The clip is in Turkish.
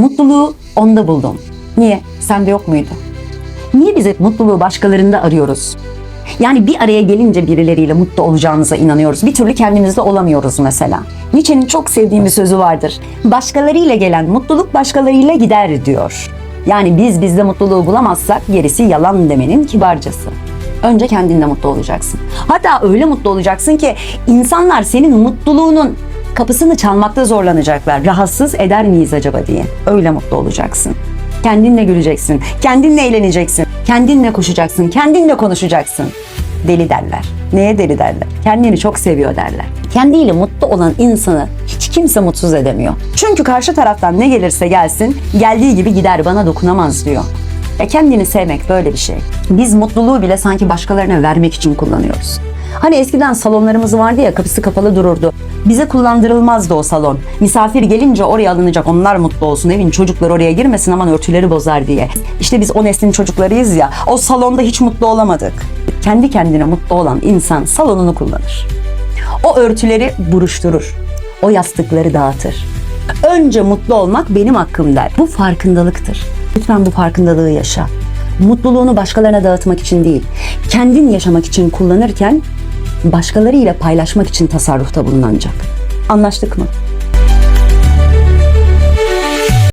Mutluluğu onda buldum. Niye? Sende yok muydu? Niye biz hep mutluluğu başkalarında arıyoruz? Yani bir araya gelince birileriyle mutlu olacağımıza inanıyoruz. Bir türlü kendimizde olamıyoruz mesela. Nietzsche'nin çok sevdiğim bir sözü vardır. Başkalarıyla gelen mutluluk başkalarıyla gider diyor. Yani biz bizde mutluluğu bulamazsak gerisi yalan demenin kibarcası. Önce kendinle mutlu olacaksın. Hatta öyle mutlu olacaksın ki insanlar senin mutluluğunun kapısını çalmakta zorlanacaklar. Rahatsız eder miyiz acaba diye. Öyle mutlu olacaksın. Kendinle güleceksin, kendinle eğleneceksin, kendinle koşacaksın, kendinle konuşacaksın. Deli derler. Neye deli derler? Kendini çok seviyor derler. Kendiyle mutlu olan insanı hiç kimse mutsuz edemiyor. Çünkü karşı taraftan ne gelirse gelsin, geldiği gibi gider bana dokunamaz diyor. Ya kendini sevmek böyle bir şey. Biz mutluluğu bile sanki başkalarına vermek için kullanıyoruz. Hani eskiden salonlarımız vardı ya kapısı kapalı dururdu. Bize kullandırılmazdı o salon. Misafir gelince oraya alınacak onlar mutlu olsun. Evin çocukları oraya girmesin aman örtüleri bozar diye. İşte biz o neslin çocuklarıyız ya. O salonda hiç mutlu olamadık. Kendi kendine mutlu olan insan salonunu kullanır. O örtüleri buruşturur. O yastıkları dağıtır. Önce mutlu olmak benim hakkım der. Bu farkındalıktır. Lütfen bu farkındalığı yaşa. Mutluluğunu başkalarına dağıtmak için değil, kendin yaşamak için kullanırken başkalarıyla paylaşmak için tasarrufta bulunacak. Anlaştık mı?